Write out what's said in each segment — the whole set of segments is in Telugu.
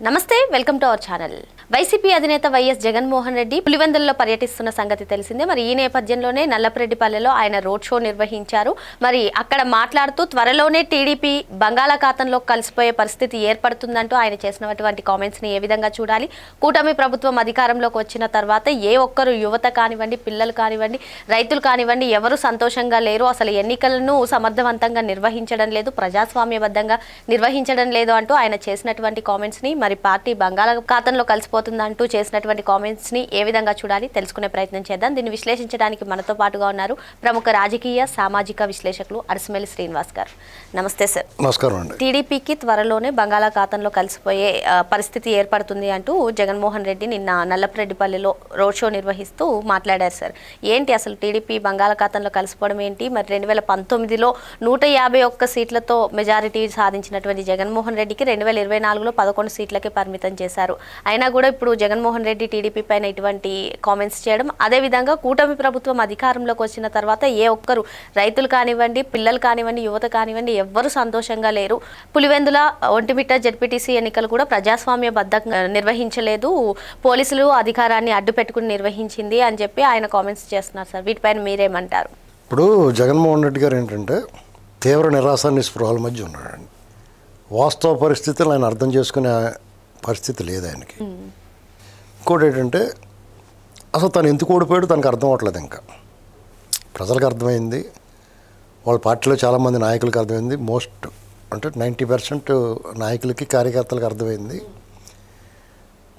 నమస్తే welcome to our channel. YCP అధినేత వైఎస్ జగన్మోహన్ రెడ్డి పులివెందుల్లో పర్యటిస్తున్న సంగతి తెలిసిందే. మరి ఈ నేపథ్యంలోనే నల్లపరెడ్డిపల్లెలో ఆయన రోడ్ షో నిర్వహించారు. మరి అక్కడ మాట్లాడుతూ త్వరలోనే టీడీపీ బంగాళాఖాతంలో కలిసిపోయే పరిస్థితి ఏర్పడుతుందంటూ ఆయన చేసినటువంటి కామెంట్స్ని ఏ విధంగా చూడాలి? కూటమి ప్రభుత్వం అధికారంలోకి వచ్చిన తర్వాత ఏ ఒక్కరు యువత కానివ్వండి పిల్లలు కానివ్వండి రైతులు కానివ్వండి ఎవరు సంతోషంగా లేరు అసలు ఎన్నికలను సమర్థవంతంగా నిర్వహించడం లేదు ప్రజాస్వామ్యబద్ధంగా నిర్వహించడం లేదు అంటూ ఆయన చేసినటువంటి కామెంట్స్ని మరి పార్టీ బంగాళాఖాతంలో కలిసిపోతుందంటూ చేసినటువంటి కామెంట్స్ని ఏ విధంగా చూడాలి తెలుసుకునే ప్రయత్నం చేద్దాం. దీన్ని విశ్లేషించడానికి మనతో పాటుగా ఉన్నారు ప్రముఖ రాజకీయ సామాజిక విశ్లేషకులు అరసమల్లి శ్రీనివాస్ గారు నమస్తే సార్. నమస్కారం అండి. టీడీపీకి త్వరలోనే బంగాళాఖాతంలో కలిసిపోయే పరిస్థితి ఏర్పడుతుంది అంటూ జగన్మోహన్ రెడ్డి నిన్న నల్లపరెడ్డిపల్లిలో రోడ్ షో నిర్వహిస్తూ మాట్లాడారు సార్. ఏంటి అసలు టీడీపీ బంగాళాఖాతంలో కలిసిపోవడం ఏంటి? మరి రెండు వేల పంతొమ్మిదిలో నూట యాభై ఒక్క సీట్లతో మెజారిటీ సాధించినటువంటి జగన్మోహన్ రెడ్డికి రెండు వేల ఇరవై నాలుగులో పదకొండు సీట్లకే పరిమితం చేశారు. అయినా కూడా ఇప్పుడు జగన్మోహన్ రెడ్డి టీడీపీ పైన ఇటువంటి కామెంట్స్ చేయడం అదేవిధంగా కూటమి ప్రభుత్వం అధికారంలోకి వచ్చిన తర్వాత ఏ ఒక్కరు రైతులు కానివ్వండి పిల్లలు కానివ్వండి యువత కానివ్వండి ఎవ్వరు సంతోషంగా లేరు. పులివెందుల ఒంటిమిట్ట జడ్పీటీసీ ఎన్నికలు కూడా ప్రజాస్వామ్య బద్దంగా నిర్వహించలేదు. పోలీసులు అధికారాన్ని అడ్డు పెట్టుకుని నిర్వహించింది అని చెప్పి ఆయన కామెంట్స్ చేస్తున్నారు సార్. వీటిపైన మీరేమంటారు? ఇప్పుడు జగన్మోహన్ రెడ్డి గారు ఏంటంటే తీవ్ర నిరాశ నిస్పృహాల మధ్య ఉన్నాడండి. వాస్తవ పరిస్థితులు ఆయన అర్థం చేసుకునే పరిస్థితి లేదు ఆయనకి. ఇంకోటి ఏంటంటే అసలు తను ఎందుకు ఓడిపోయాడు తనకు అర్థం అవ్వట్లేదు ఇంకా. ప్రజలకు అర్థమైంది. వాళ్ళ పార్టీలో చాలామంది నాయకులకు అర్థమైంది. మోస్ట్ అంటే నైంటీ పర్సెంట్ నాయకులకి కార్యకర్తలకు అర్థమైంది.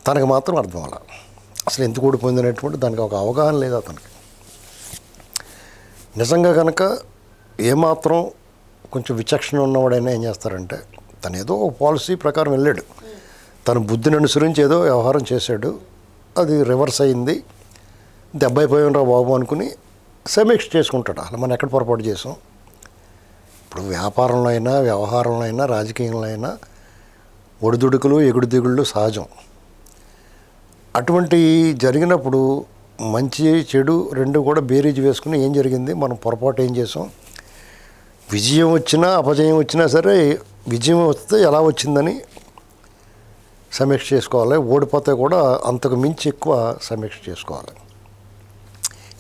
తనకు మాత్రం అర్థం అవ్వాలి. అసలు ఎందుకు ఓడిపోయింది అనేటువంటి దానికి ఒక అవగాహన లేదు అతనికి. నిజంగా కనుక ఏమాత్రం కొంచెం విచక్షణ ఉన్నవాడైనా ఏం చేస్తారంటే తను ఏదో ఒక పాలసీ ప్రకారం వెళ్ళాడు. తన బుద్ధిని అనుసరించి ఏదో వ్యవహారం చేశాడు. అది రివర్స్ అయింది. దెబ్బైపోయినరా బాబు అనుకుని సమీక్ష చేసుకుంటాడు. అలా మనం ఎక్కడ పొరపాటు చేసాం? ఇప్పుడు వ్యాపారంలో అయినా వ్యవహారంలో అయినా రాజకీయంలో అయినా ఒడిదుడుకులు ఎగుడు దిగుళ్ళు సహజం. అటువంటి జరిగినప్పుడు మంచి చెడు రెండు కూడా బేరీజ్ వేసుకుని ఏం జరిగింది? మనం పొరపాటు ఏం చేసాం? విజయం వచ్చినా అపజయం వచ్చినా సరే విజయం వస్తే ఎలా వచ్చిందని సమీక్ష చేసుకోవాలి. ఓడిపోతే కూడా అంతకు మించి ఎక్కువ సమీక్ష చేసుకోవాలి.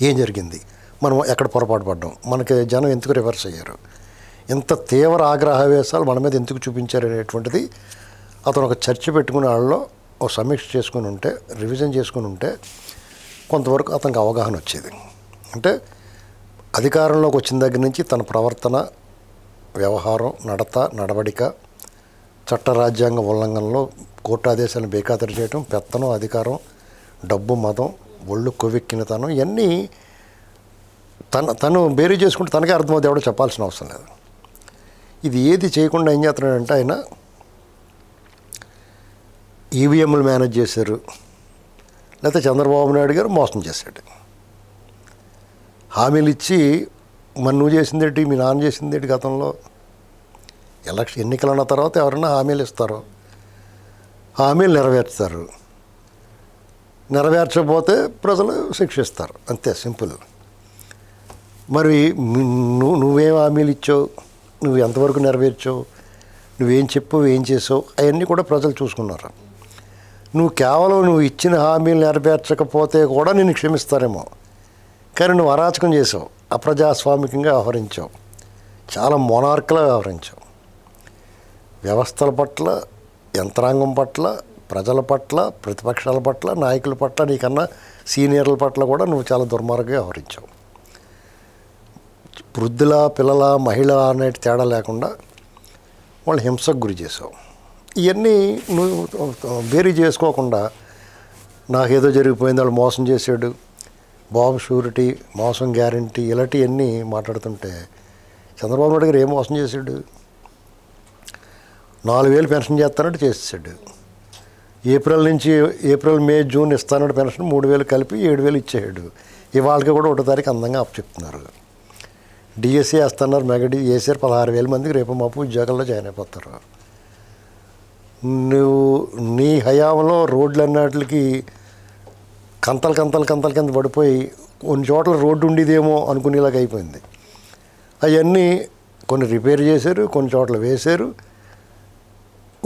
ఏం జరిగింది? మనం ఎక్కడ పొరపాటు పడ్డాం? మనకి జనం ఎందుకు రివర్స్ అయ్యారు? ఇంత తీవ్ర ఆగ్రహవేశాలు మన మీద ఎందుకు చూపించారు అనేటువంటిది అతను ఒక చర్చ పెట్టుకునే వాళ్ళలో ఒక సమీక్ష చేసుకుని ఉంటే రివిజన్ చేసుకుని ఉంటే కొంతవరకు అతనికి అవగాహన వచ్చేది. అంటే అధికారంలోకి వచ్చిన దగ్గర నుంచి తన ప్రవర్తన వ్యవహారం నడత నడవడిక చట్ట రాజ్యాంగ ఉల్లంఘనలో కోర్టు ఆదేశాలను బేఖాతరు చేయటం పెత్తనం అధికారం డబ్బు మతం ఒళ్ళు కొవ్వెక్కినతనం ఇవన్నీ తన తను బేరీ చేసుకుంటే తనకే అర్థమవుతుంది ఎవడో చెప్పాల్సిన అవసరం లేదు. ఇది ఏది చేయకుండా ఏం చేస్తున్నాడంటే ఆయన ఈవీఎంలు మేనేజ్ చేశారు. లేకపోతే చంద్రబాబు నాయుడు గారు మోసం చేశాడు. హామీలు ఇచ్చి మరి నువ్వు చేసిందేటి? మీ నాన్న చేసిందేటి గతంలో? ఎలక్షన్ ఎన్నికలు ఉన్న తర్వాత ఎవరైనా హామీలు ఇస్తారు. హామీలు నెరవేర్చుతారు. నెరవేర్చకపోతే ప్రజలు శిక్షిస్తారు. అంతే సింపుల్. మరి నువ్వు నువ్వేం హామీలు ఇచ్చావు? నువ్వు ఎంతవరకు నెరవేర్చావు? నువ్వేం చెప్పు ఏం చేసావు? అవన్నీ కూడా ప్రజలు చూసుకున్నారు. నువ్వు కేవలం నువ్వు ఇచ్చిన హామీలు నెరవేర్చకపోతే కూడా నేను క్షమిస్తారేమో. కానీ నువ్వు అరాచకం చేసావు. అప్రజాస్వామికంగా వ్యవహరించావు. చాలా మొనార్కలా వ్యవహరించావు. వ్యవస్థల పట్ల యంత్రాంగం పట్ల ప్రజల పట్ల ప్రతిపక్షాల పట్ల నాయకుల పట్ల నీకన్నా సీనియర్ల పట్ల కూడా నువ్వు చాలా దుర్మార్గంగా వ్యవహరించావు. వృద్ధుల పిల్లల మహిళ అనే తేడా లేకుండా వాళ్ళు హింసకు గురి చేసావు ఇవన్నీ నువ్వు వేరు చేసుకోకుండా నాకేదో జరిగిపోయింది వాళ్ళు మోసం చేశాడు బాబు షూరిటీ మోసం గ్యారంటీ ఇలాంటివన్నీ మాట్లాడుతుంటే చంద్రబాబు నాయుడు గారు ఏం మోసం చేశాడు? నాలుగు వేలు పెన్షన్ చేస్తానంటే చేసేసాడు. ఏప్రిల్ నుంచి ఏప్రిల్ మే జూన్ ఇస్తానంటే పెన్షన్ మూడు వేలు కలిపి ఏడు వేలు ఇచ్చేసాడు. ఇవాళకి కూడా ఒకటో తారీఖు అందంగా అప్పు చెప్తున్నారు. డిఎస్సీ వేస్తున్నారు మెగడి ఏసీఆర్ పదహారు వేల మందికి రేపు మాపు ఉద్యోగాల్లో జాయిన్ అయిపోతారు. నువ్వు నీ హయాంలో రోడ్లన్నిటికి కంతలు కంతలు కంతల కింద పడిపోయి కొన్ని చోట్ల రోడ్డు ఉండేదేమో అనుకునేలాగా అయిపోయింది. అవన్నీ కొన్ని రిపేర్ చేశారు కొన్ని చోట్ల వేశారు.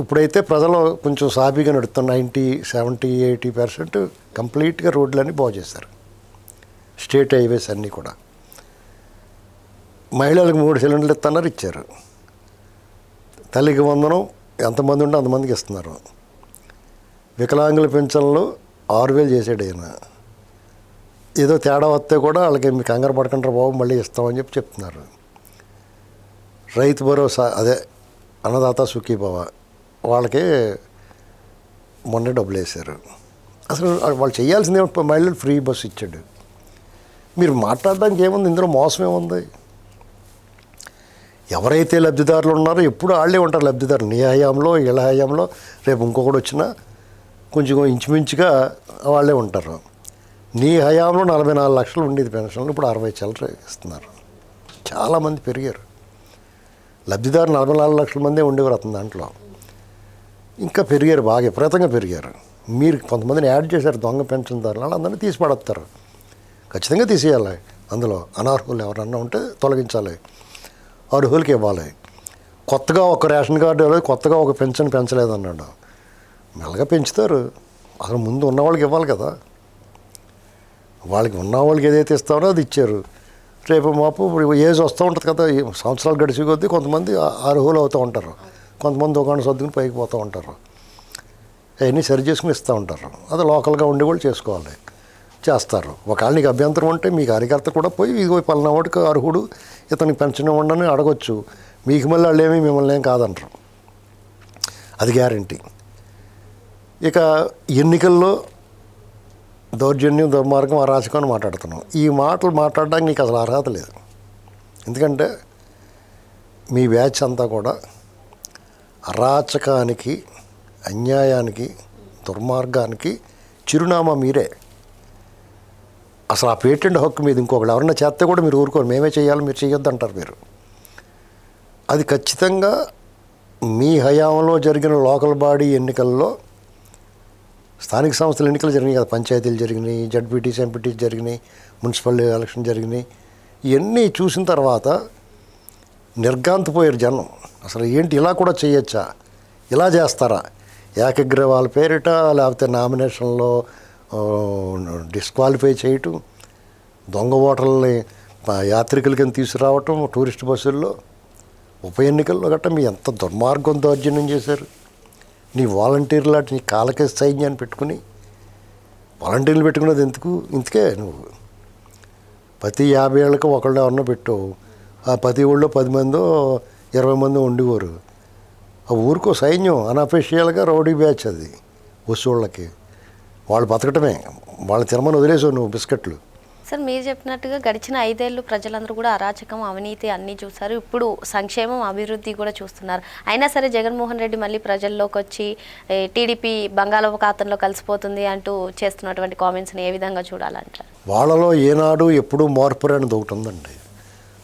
ఇప్పుడైతే ప్రజలు కొంచెం సాఫీగా నడుస్తున్న నైంటీ సెవెంటీ ఎయిటీ పర్సెంట్ కంప్లీట్గా రోడ్లన్నీ బాగు చేశారు స్టేట్ హైవేస్ అన్నీ కూడా. మహిళలకు మూడు సిలిండర్లు ఇస్తున్నారు ఇచ్చారు. తల్లికి వందనం ఎంతమంది ఉంటే అంతమందికి ఇస్తున్నారు. వికలాంగుల పెన్షన్లు ఆరు వేలు చేసాడు ఆయన ఏదో తేడా వస్తే కూడా వాళ్ళకి మీకు కంగారు పడకుండా బాబు మళ్ళీ ఇస్తామని చెప్పి చెప్తున్నారు. రైతు భరోసా అదే అన్నదాత సుఖీభవ. వాళ్ళకి మొన్న డబ్బులు వేశారు. అసలు వాళ్ళు చేయాల్సింది ఏమిటి? ఫ్రీ బస్సు ఇచ్చాడు. మీరు మాట్లాడడానికి ఏముంది? ఇందులో మోసం ఏముంది? ఎవరైతే లబ్ధిదారులు ఉన్నారో ఎప్పుడు వాళ్ళే ఉంటారు లబ్ధిదారులు. నీ హయాంలో ఇళ్ళ హయాంలో రేపు ఇంకొకటి వచ్చినా కొంచెం ఇంచుమించుగా వాళ్ళే ఉంటారు. నీ హయాంలో నలభై నాలుగు లక్షలు ఉండేది పెన్షన్లు ఇప్పుడు అరవై చిల్లర ఇస్తున్నారు. చాలామంది పెరిగారు. లబ్ధిదారు నలభై నాలుగు లక్షల మందే ఉండేవారు అతని దాంట్లో. ఇంకా పెరిగారు బాగా విపరీతంగా పెరిగారు. మీరు కొంతమందిని యాడ్ చేశారు దొంగ పెన్షన్దారులు వాళ్ళందరినీ తీసి పడేస్తారు. ఖచ్చితంగా తీసేయాలి. అందులో అనర్హులు ఎవరన్నా ఉంటే తొలగించాలి. అర్హులకి ఇవ్వాలి. కొత్తగా ఒక రేషన్ కార్డు ఇవ్వలేదు కొత్తగా ఒక పెన్షన్ పెంచలేదన్నాడు మెల్లగా పెంచుతారు. అసలు ముందు ఉన్న వాళ్ళకి ఇవ్వాలి కదా. వాళ్ళకి ఉన్న వాళ్ళకి ఏదైతే ఇస్తారో అది ఇచ్చారు. రేపు మాపు ఇప్పుడు ఏజ్ వస్తూ ఉంటుంది కదా సంవత్సరాలు గడిచి కొద్దీ కొంతమంది అర్హులు అవుతూ ఉంటారు. కొంతమంది దుకాణం సర్దుకుని పైకి పోతూ ఉంటారు. అవన్నీ సరి చేసుకుని ఇస్తూ ఉంటారు. అది లోకల్గా ఉండి కూడా చేసుకోవాలి. చేస్తారు. ఒకవేళ నీకు అభ్యంతరం ఉంటే మీ కార్యకర్త కూడా పోయి ఇదిగో పలానావాడికి అర్హుడు ఇతనికి పెన్షన్ ఉండని అడగొచ్చు. మీకు మళ్ళీ వాళ్ళు ఏమీ మిమ్మల్ని ఏం కాదంటారు. అది గ్యారంటీ. ఇక ఎన్నికల్లో దౌర్జన్యం దుర్మార్గం అరాచకం అని మాట్లాడుతున్నాం. ఈ మాటలు మాట్లాడడానికి నీకు అసలు అర్హత లేదు. ఎందుకంటే మీ బ్యాచ్ అంతా కూడా అరాచకానికి అన్యాయానికి దుర్మార్గానికి చిరునామా మీరే. అసలు ఆ పేటెంట్ హక్కు మీద ఇంకొకళ్ళు ఎవరన్నా చేస్తే కూడా మీరు ఊరుకోరు. మేమే చేయాలి మీరు చేయొద్దు అంటారు మీరు. అది ఖచ్చితంగా మీ హయాంలో జరిగిన లోకల్ బాడీ ఎన్నికల్లో స్థానిక సంస్థల ఎన్నికలు జరిగినాయి కదా. పంచాయతీలు జరిగినాయి జడ్పీటీ ఎంపీటీసీ జరిగినాయి మున్సిపల్ ఎలక్షన్ జరిగినాయి. ఇవన్నీ చూసిన తర్వాత నిర్గాంతపోయారు జనం. అసలు ఏంటి ఇలా కూడా చేయొచ్చా? ఇలా చేస్తారా? ఏకగ్రీవాల పేరిట లేకపోతే నామినేషన్లో డిస్క్వాలిఫై చేయటం దొంగ ఓటర్లని యాత్రికుల కింద తీసుకురావటం టూరిస్ట్ బస్సుల్లో ఉప ఎన్నికల్లో గట్ట మీ ఎంత దుర్మార్గం దౌర్జన్యం చేశారు? నీ వాలంటీర్ లాంటి నీ కాలకే సైన్యాన్ని పెట్టుకుని వాలంటీర్లు పెట్టుకున్నది ఎందుకు? ఇంతకే నువ్వు ప్రతి యాభై ఏళ్ళకి ఒకళ్ళు ఎవరినో పెట్టు ఆ ప్రతి ఊళ్ళో పది మందో ఇరవై మంది ఉండేవారు ఆ ఊరికో సైన్యం అనఫిషియల్గా రౌడీ బ్యాచ్ అది వసూళ్ళకి వాళ్ళు బతకటమే వాళ్ళ తిరమని వదిలేసావు నువ్వు బిస్కెట్లు. సార్ మీరు చెప్పినట్టుగా గడిచిన ఐదేళ్ళు ప్రజలందరూ కూడా అరాచకం అవినీతి అన్నీ చూస్తారు ఇప్పుడు సంక్షేమం అభివృద్ధి కూడా చూస్తున్నారు. అయినా సరే జగన్మోహన్ రెడ్డి మళ్ళీ ప్రజల్లోకి వచ్చి టీడీపీ బంగాళాఖాతంలో కలిసిపోతుంది అంటూ చేస్తున్నటువంటి కామెంట్స్ని ఏ విధంగా చూడాలంటారు? వాళ్ళలో ఏనాడు ఎప్పుడూ మార్పు అనేది ఒకటి ఉందండి.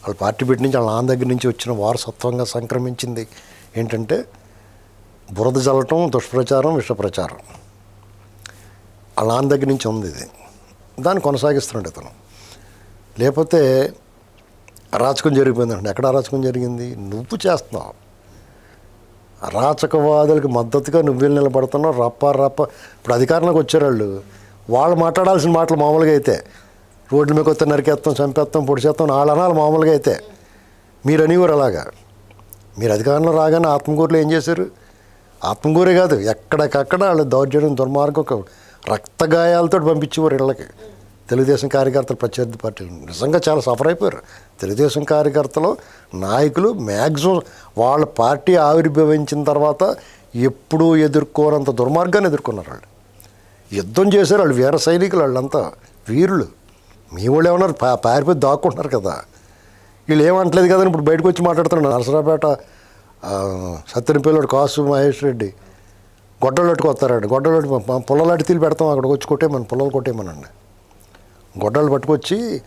వాళ్ళ పార్టీ పెట్టి నుంచి వాళ్ళ నాన్న దగ్గర నుంచి వచ్చిన వారసత్వంగా సంక్రమించింది ఏంటంటే బురద జల్లటం దుష్ప్రచారం విషప్రచారం. వాళ్ళ నాన్న దగ్గర నుంచి ఉంది ఇది. దాన్ని కొనసాగిస్తున్నాడు ఇతను. లేకపోతే అరాచకం జరిగిపోయిందండి ఎక్కడ అరాచకం జరిగింది? నువ్వు చేస్తున్నావు. అరాచకవాదులకు మద్దతుగా నువ్వు నిలబడుతున్నావు. రప్ప రప్ప. ఇప్పుడు అధికారంలోకి వచ్చారు వాళ్ళు. వాళ్ళు మాట్లాడాల్సిన మాటలు మామూలుగా అయితే రోడ్ల మీద కొత్త నరికేస్తాం చంపేస్తాం పొడిచేస్తాం వాళ్ళు అనాలి మామూలుగా అయితే. మీరు అనేవారు అలాగా. మీరు అధికారంలో రాగానే ఆత్మకూరులో ఏం చేశారు? ఆత్మకూరే కాదు ఎక్కడికక్కడ వాళ్ళు దౌర్జన్యం దుర్మార్గం ఒక రక్త గాయాలతో పంపించేవారు ఇళ్ళకి తెలుగుదేశం కార్యకర్తలు ప్రత్యర్థి పార్టీలు నిజంగా చాలా సఫర్ అయిపోయారు. తెలుగుదేశం కార్యకర్తలు నాయకులు మ్యాక్సిమం వాళ్ళ పార్టీ ఆవిర్భవించిన తర్వాత ఎప్పుడూ ఎదుర్కోనంత దుర్మార్గాన్ని ఎదుర్కొన్నారు వాళ్ళు. యుద్ధం చేశారు వాళ్ళు వీర సైనికులు వాళ్ళంతా వీరులు. మీ వాళ్ళు ఏమన్నారు? పా పారిపోయి దాక్కుంటున్నారు కదా. వీళ్ళు ఏమంటలేదు కదా ఇప్పుడు బయటకు వచ్చి మాట్లాడుతున్నాడు నరసరాపేట ఆ, పిల్లడు కాసు మహేష్ రెడ్డి గొడ్డలట్టుకు వస్తారండి గొడ్డలట్టు పుల్లలాంటి తీలు పెడతాం. అక్కడికి వచ్చి కొట్టేమని పుల్లలు కొట్టేమనండి గొడ్డలు పట్టుకొచ్చి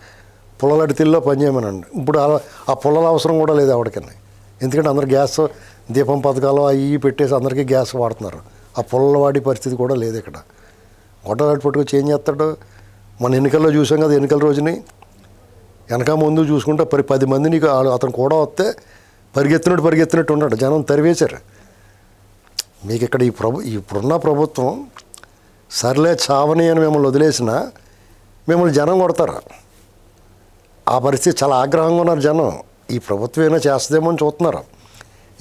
పుల్లలాంటి తీల్లో పనిచేయమనండి. ఇప్పుడు ఆ- ఆ పుల్లల అవసరం కూడా లేదు ఎవరికైనా ఎందుకంటే అందరు గ్యాస్ దీపం పథకాలు అవి పెట్టేసి అందరికీ గ్యాస్ వాడుతున్నారు. ఆ పుల్లల వాడి పరిస్థితి కూడా లేదు ఇక్కడ. గొడ్డలాంటి పట్టుకొచ్చి ఏం చేస్తాడు? మన ఎన్నికల్లో చూసాం కదా ఎన్నికల రోజుని. వెనక ముందు చూసుకుంటే పరి పది మంది నీకు అతను కూడా వస్తే పరిగెత్తినట్టు పరిగెత్తినట్టు ఉన్నాడు. జనం తరివేశారు. మీకు ఇక్కడ ఈ ప్రభు ఇప్పుడున్న ప్రభుత్వం సర్లే చావని అని మిమ్మల్ని వదిలేసిన మిమ్మల్ని జనం కొడతారు. ఆ పరిస్థితి చాలా ఆగ్రహంగా ఉన్నారు జనం. ఈ ప్రభుత్వం ఏమైనా చేస్తుందేమో అని చూస్తున్నారు.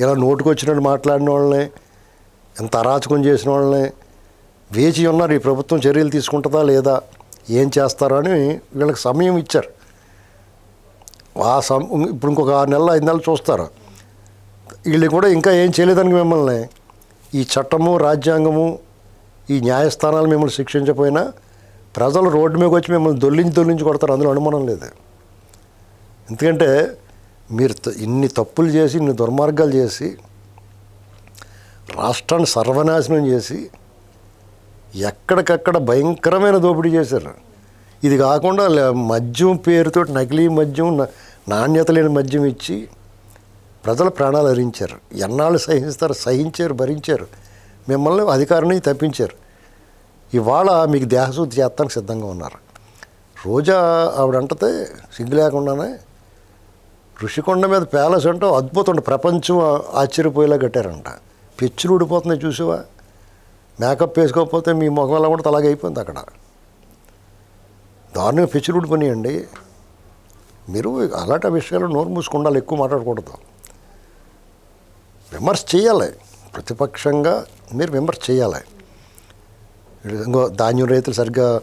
ఇలా నోటుకొచ్చినట్టు మాట్లాడిన వాళ్ళని ఎంత అరాచకం చేసిన వాళ్ళని వేచి ఉన్నారు. ఈ ప్రభుత్వం చర్యలు తీసుకుంటుందా లేదా? ఏం చేస్తారని వీళ్ళకి సమయం ఇచ్చారు. ఆ సమ ఇప్పుడు ఇంకొక ఆరు నెలలు ఐదు నెలలు చూస్తారు. వీళ్ళు కూడా ఇంకా ఏం చేయలేదని మిమ్మల్ని. ఈ చట్టము రాజ్యాంగము ఈ న్యాయస్థానాలు మిమ్మల్ని శిక్షించకపోయినా ప్రజలు రోడ్డు మీద వచ్చి మిమ్మల్ని దొల్లించి దొల్లించి కొడతారు. అందులో అనుమానం లేదు. ఎందుకంటే మీరు ఇన్ని తప్పులు చేసి ఇన్ని దుర్మార్గాలు చేసి రాష్ట్రాన్ని సర్వనాశనం చేసి ఎక్కడికక్కడ భయంకరమైన దోపిడీ చేశారు. ఇది కాకుండా మద్యం పేరుతో నకిలీ మద్యం నాణ్యత లేని మద్యం ఇచ్చి ప్రజల ప్రాణాలు హరించారు. ఎన్నాళ్ళు సహిస్తారు సహించారు భరించారు. మిమ్మల్ని అధికారిని తప్పించారు. ఇవాళ మీకు దేహశుద్ధి చేస్తానికి సిద్ధంగా ఉన్నారు. రోజా ఆవిడంటే సిగ్గు లేకుండానే ఋషికొండ మీద ప్యాలెస్ అంటే అద్భుతం ప్రపంచం ఆశ్చర్యపోయేలా కట్టారంట. పెచ్చులు ఊడిపోతున్నాయి చూసావా? మేకప్ వేసుకోకపోతే మీ ముఖం ఎలా కూడా అలాగే అయిపోయింది అక్కడ. దారుణంగా పెచ్చులు పనియండి మీరు అలాంటి విషయాలు నోరు మూసుకుండాలి ఎక్కువ మాట్లాడకూడదు. విమర్శ చేయాలి. ప్రతిపక్షంగా మీరు విమర్శ చేయాలి. ఇంకో ధాన్యం రైతులు సరిగ్గా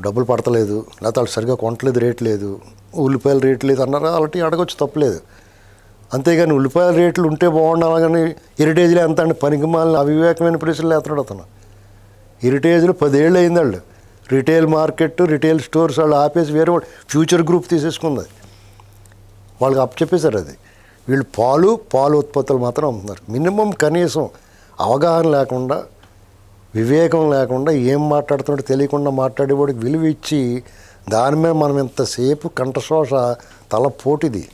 డబ్బులు పడతలేదు లేకపోతే వాళ్ళు సరిగ్గా కొనట్లేదు రేట్ లేదు ఉల్లిపాయలు రేట్ లేదు అన్నారా? అలాంటి అడగొచ్చు తప్పలేదు అంతేగాని ఉల్లిపాయల రేట్లు ఉంటే బాగుండాలి కానీ హెరిటేజ్లో ఎంత అండి? పనికిమాలిన అవివేకమైన ప్రశ్నలు వేస్తున్నాడు అతను. హెరిటేజ్లో పదేళ్ళు అయింది వాళ్ళు రిటైల్ మార్కెట్ రిటైల్ స్టోర్స్ వాళ్ళు ఆపేసి వేరే వాళ్ళు ఫ్యూచర్ గ్రూప్ తీసేసుకుంది. వాళ్ళకి అప్పచెప్పేశారు అది. వీళ్ళు పాలు పాలు ఉత్పత్తులు మాత్రం అమ్ముతున్నారు. మినిమం కనీసం అవగాహన లేకుండా వివేకం లేకుండా ఏం మాట్లాడుతున్నాడో తెలియకుండా మాట్లాడేవాడికి విలువ ఇచ్చి దాని మీద మనం ఇంతసేపు కంఠశోష తల పోటిది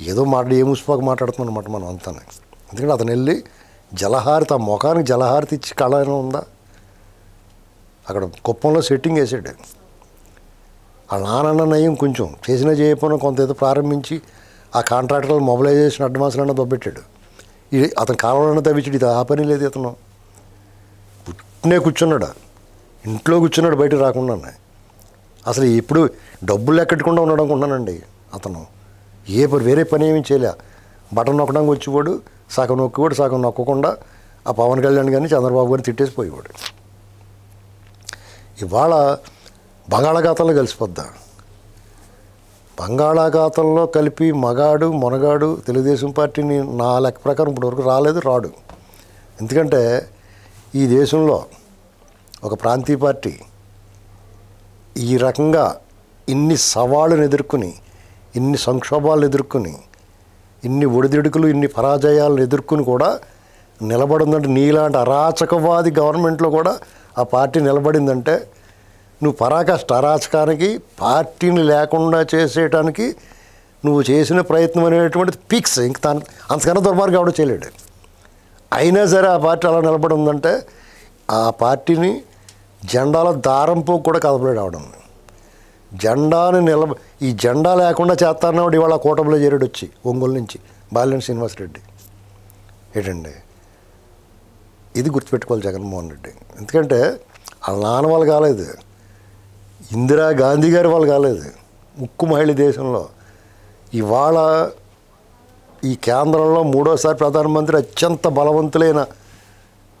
ఏదో మాట ఏ ముసుపాక మాట్లాడుతున్నాం అనమాట మనం అంతా ఎందుకంటే అతను వెళ్ళి జలహారతి ఆ ముఖానికి జలహారతి ఇచ్చి కళ ఉందా? అక్కడ కుప్పంలో సెట్టింగ్ వేసాడు. ఆ నాన్న నయం కొంచెం. చేసిన చేయకపోయినా కొంత ఏదో ప్రారంభించి ఆ కాంట్రాక్టర్లు మొబిలైజేషన్ అడ్వాన్స్లన్నా దొబ్బెట్టాడు. ఇది అతను కాలంలో తవ్వించాడు. ఇది ఆ పని లేదు ఇతను. పుట్టినే కూర్చున్నాడు. ఇంట్లో కూర్చున్నాడు బయటకు రాకుండానే. అసలు ఇప్పుడు డబ్బులు ఎక్కడకుండా ఉన్నాడు అనుకుంటున్నానండి అతను. ఏ పని వేరే పని ఏమీ చేయలే. బటన్ నొక్కడానికి వచ్చేవాడు సగం నొక్కేవాడు సగం నొక్కకుండా ఆ పవన్ కళ్యాణ్ కానీ చంద్రబాబు గారిని తిట్టేసిపోయేవాడు. ఇవాళ బంగాళాఖాతంలో కలిసిపోద్దా? బంగాళాఖాతంలో కలిపి మగాడు మొనగాడు తెలుగుదేశం పార్టీని నా లెక్క ప్రకారం ఇప్పటివరకు రాలేదు రాడు. ఎందుకంటే ఈ దేశంలో ఒక ప్రాంతీయ పార్టీ ఈ రకంగా ఇన్ని సవాళ్ళను ఎదుర్కొని ఇన్ని సంక్షోభాలు ఎదుర్కొని ఇన్ని ఒడిదుడుకులు ఇన్ని పరాజయాలను ఎదుర్కొని కూడా నిలబడిందంటే నీలాంటి అరాచకవాది గవర్నమెంట్లో కూడా ఆ పార్టీ నిలబడిందంటే నువ్వు పరాకాష్ట అరాచకానికి పార్టీని లేకుండా చేసేయటానికి నువ్వు చేసిన ప్రయత్నం అనేటువంటిది పిక్స్ ఇంక తన అంతకన్నా దుర్మార్గం ఎవడో చేయలేడు. అయినా సరే ఆ పార్టీ అలా నిలబడి ఉందంటే ఆ పార్టీని జెండాల దారంపో కూడా కదపలేడు అవడం జెండాని నిలబ ఈ జెండా లేకుండా చేస్తాన్నవాడు ఇవాళ కూటమిలో చేరాడు వచ్చి ఒంగోలు నుంచి బాలినేని శ్రీనివాసరెడ్డి ఏంటండి? ఇది గుర్తుపెట్టుకోవాలి జగన్మోహన్ రెడ్డి. ఎందుకంటే వాళ్ళ నాన్న వాళ్ళు కాలేదు. ఇందిరా గాంధీ గారి వాళ్ళు కాలేదు. ముక్కు మహిళ దేశంలో. ఇవాళ ఈ కేంద్రంలో మూడోసారి ప్రధానమంత్రి అత్యంత బలవంతులైన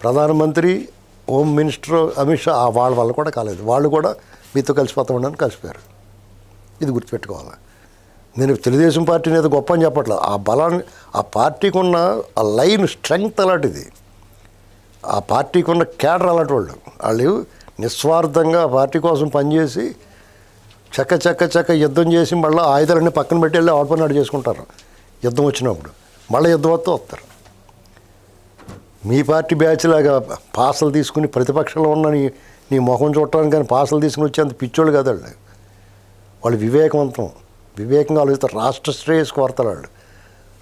ప్రధానమంత్రి హోమ్ మినిస్టర్ అమిత్ షా ఆ వాళ్ళ వల్ల కూడా కాలేదు. వాళ్ళు కూడా మీతో కలిసిపోతామని కలిసిపోయారు. ఇది గుర్తుపెట్టుకోవాలి. నేను తెలుగుదేశం పార్టీని ఏదో గొప్ప అని చెప్పట్లేదు ఆ బలాన్ని ఆ పార్టీకి ఉన్న ఆ లైన్ స్ట్రెంగ్త్ అలాంటిది. ఆ పార్టీకి ఉన్న కేడర్ అలాంటి వాళ్ళు. వాళ్ళు నిస్వార్థంగా ఆ పార్టీ కోసం పనిచేసి చక్క చక్క చక్క యుద్ధం చేసి మళ్ళీ ఆయుధాలన్నీ పక్కన పెట్టి వెళ్ళి ఆడ ఆడు చేసుకుంటారు. యుద్ధం వచ్చినప్పుడు మళ్ళీ యుద్ధం వస్తూ వస్తారు. మీ పార్టీ బ్యాచ్ లాగా పాసలు తీసుకుని ప్రతిపక్షంలో ఉన్న నీ ముఖం చూడటానికి కానీ పాసలు తీసుకుని వచ్చేంత పిచ్చోళ్ళు కాదు వాళ్ళు వాళ్ళు వివేకవంతం. వివేకంగా ఆలోచిస్తారు రాష్ట్ర శ్రేయస్ కోరతారు వాళ్ళు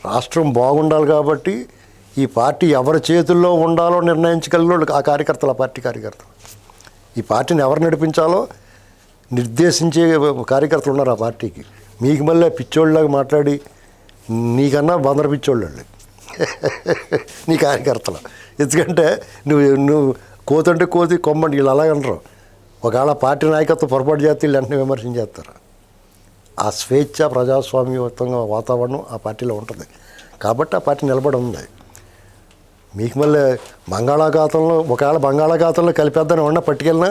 రాష్ట్రం బాగుండాలి కాబట్టి ఈ పార్టీ ఎవరి చేతుల్లో ఉండాలో నిర్ణయించగలిగిన ఆ కార్యకర్తలు ఆ పార్టీ కార్యకర్తలు. ఈ పార్టీని ఎవరు నడిపించాలో నిర్దేశించే కార్యకర్తలు ఉన్నారు ఆ పార్టీకి. మీకు మళ్ళీ పిచ్చోళ్ళలాగా మాట్లాడి నీకన్నా బందర పిచ్చోళ్ళు వాళ్ళు నీ కార్యకర్తలు. ఎందుకంటే నువ్వు నువ్వు కోతంటే కోతి కొమ్మండి వీళ్ళు అలాగ అనరు. ఒకవేళ పార్టీ నాయకత్వం పొరపాటు చేస్తే వీళ్ళు వెంటనే విమర్శన చేస్తారు ఆ స్వేచ్ఛ ప్రజాస్వామ్యయుతంగా వాతావరణం ఆ పార్టీలో ఉంటుంది. కాబట్టి ఆ పార్టీ నిలబడి ఉంది. మీకు మళ్ళీ బంగాళాఖాతంలో ఒకవేళ బంగాళాఖాతంలో కలిపేద్దని ఉన్న పట్టుకెళ్ళినా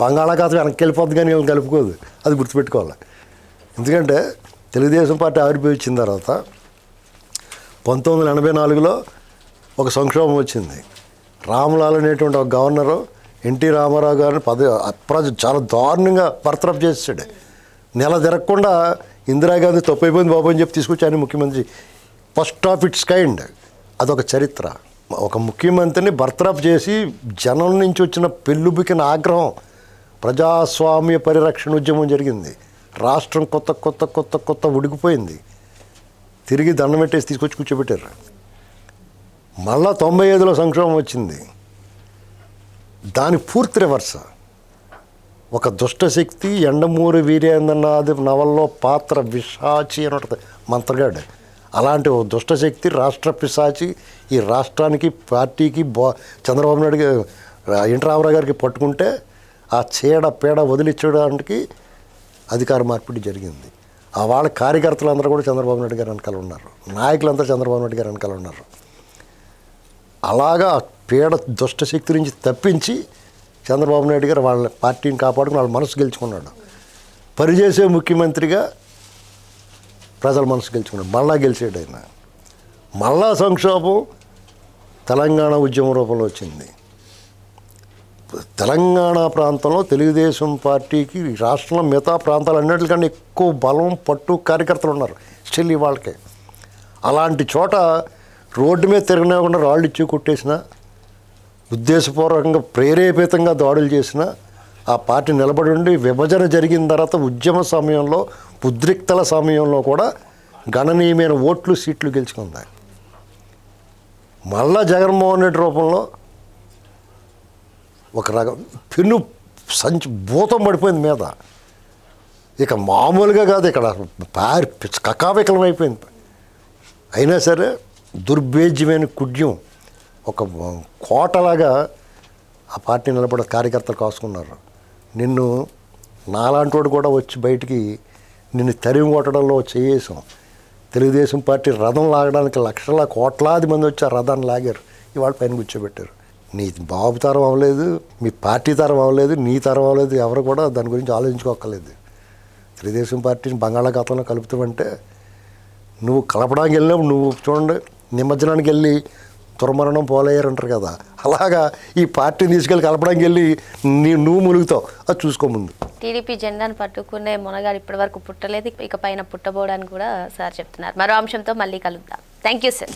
బంగాళాఖాతం వెనక్కి వెళ్ళిపోద్ది కానీ వీళ్ళని కలుపుకోదు. అది గుర్తుపెట్టుకోవాలి. ఎందుకంటే తెలుగుదేశం పార్టీ ఆవిర్భవించిన తర్వాత పంతొమ్మిది వందల ఎనభై నాలుగులో ఒక సంక్షోభం వచ్చింది. రామ్లాల్ అనేటువంటి ఒక గవర్నరు ఎన్టీ రామారావు గారిని పద అప్రాజ చాలా దారుణంగా బర్తరఫ్ చేసాడు నెల తిరగకుండా ఇందిరాగాంధీ తప్పైపోయింది బాబు అని చెప్పి తీసుకొచ్చాను ముఖ్యమంత్రి. First of its kind. అదొక చరిత్ర. ఒక ముఖ్యమంత్రిని బర్తరఫ్ చేసి జనం నుంచి వచ్చిన పెళ్ళుబికిన ఆగ్రహం. ప్రజాస్వామ్య పరిరక్షణ ఉద్యమం జరిగింది. రాష్ట్రం కొత్త కొత్త కొత్త కొత్త ఉడికిపోయింది. తిరిగి దండం పెట్టేసి తీసుకొచ్చి కూర్చోబెట్టారు. మళ్ళా తొంభై ఐదులో సంక్షోభం వచ్చింది. దాని పూర్తి రివర్స్. ఒక దుష్టశక్తి ఎండమూరి వీరేంద్రనాథ్ నవల్లో పాత్ర విశాచి అని ఉంటుంది. మంత్రగాడు. అలాంటి ఒక దుష్టశక్తి రాష్ట్ర పిశాచి ఈ రాష్ట్రానికి పార్టీకి బో చంద్రబాబు నాయుడు గారు, ఎన్టీ రామారావు గారికి పట్టుకుంటే ఆ చీడ పీడ వదిలించడానికి అధికార మార్పిడి జరిగింది. ఆ వాళ్ళ కార్యకర్తలందరూ కూడా చంద్రబాబు నాయుడు గారు వెనకాల ఉన్నారు. నాయకులంతా చంద్రబాబు నాయుడు గారు వెనకాల ఉన్నారు. అలాగా పీడ దుష్టశక్తి నుంచి తప్పించి చంద్రబాబు నాయుడు గారు వాళ్ళ పార్టీని కాపాడుకుని వాళ్ళ మనసు గెలుచుకున్నాడు. పనిచేసే ముఖ్యమంత్రిగా ప్రజల మనసు గెలుచుకున్నాడు. మళ్ళా గెలిచాడు ఆయన. మళ్ళా సంక్షోభం తెలంగాణ ఉద్యమ రూపంలో వచ్చింది. తెలంగాణ ప్రాంతంలో తెలుగుదేశం పార్టీకి రాష్ట్రంలో మిగతా ప్రాంతాలన్నిటికన్నా ఎక్కువ బలం పట్టు కార్యకర్తలు ఉన్నారు. స్టిల్ వాళ్ళకే అలాంటి చోట రోడ్డు మీద తిరగనివ్వకుండా రాళ్ళు ఇచ్చి కొట్టేసిన ఉద్దేశపూర్వకంగా ప్రేరేపితంగా దాడులు చేసిన ఆ పార్టీ నిలబడి ఉండి విభజన జరిగిన తర్వాత ఉద్యమ సమయంలో ఉద్రిక్తల సమయంలో కూడా గణనీయమైన ఓట్లు సీట్లు గెలుచుకుంది మళ్ళా జగన్మోహన్ రెడ్డి రూపంలో ఒక రకం పెను సంచి భూతం పడిపోయింది మీద. ఇక మామూలుగా కాదు ఇక్కడ పారి కకావికలం అయిపోయింది. అయినా సరే దుర్భేజ్యమైన కుడ్యం ఒక కోటలాగా ఆ పార్టీ నిలబడే కార్యకర్తలు కాసుకున్నారు. నిన్ను నాలాంటోడు కూడా వచ్చి బయటికి నిన్ను తరిమి కొట్టడంలో చేసాం తెలుగుదేశం పార్టీ రథం లాగడానికి లక్షల కోట్లాది మంది వచ్చి ఆ రథాన్ని లాగారు. ఇవాళ పైన కూర్చోబెట్టారు. నీ బాబు తరం అవ్వలేదు మీ పార్టీ తరం అవ్వలేదు నీ తరం అవ్వలేదు ఎవరు కూడా దాని గురించి ఆలోచించుకోక్కర్లేదు. తెలుగుదేశం పార్టీని బంగాళాఖాతంలో కలుపుతామంటే నువ్వు కలపడానికి వెళ్ళినప్పుడు నువ్వు చూడండి నిమజ్జనానికి వెళ్ళి దుర్మరణం పోలేయారు అంటారు కదా. అలాగా ఈ పార్టీని తీసుకెళ్ళి కలపడానికి వెళ్ళి నీ నువ్వు ములుగుతావు. అది చూసుకో ముందు. టీడీపీ జెండాను పట్టుకునే మునగాడు ఇప్పటి వరకు పుట్టలేదు. ఇక పైన పుట్టబోడని కూడా సార్ చెప్తున్నారు. మరో అంశంతో మళ్ళీ కలుద్దాం. Thank you sir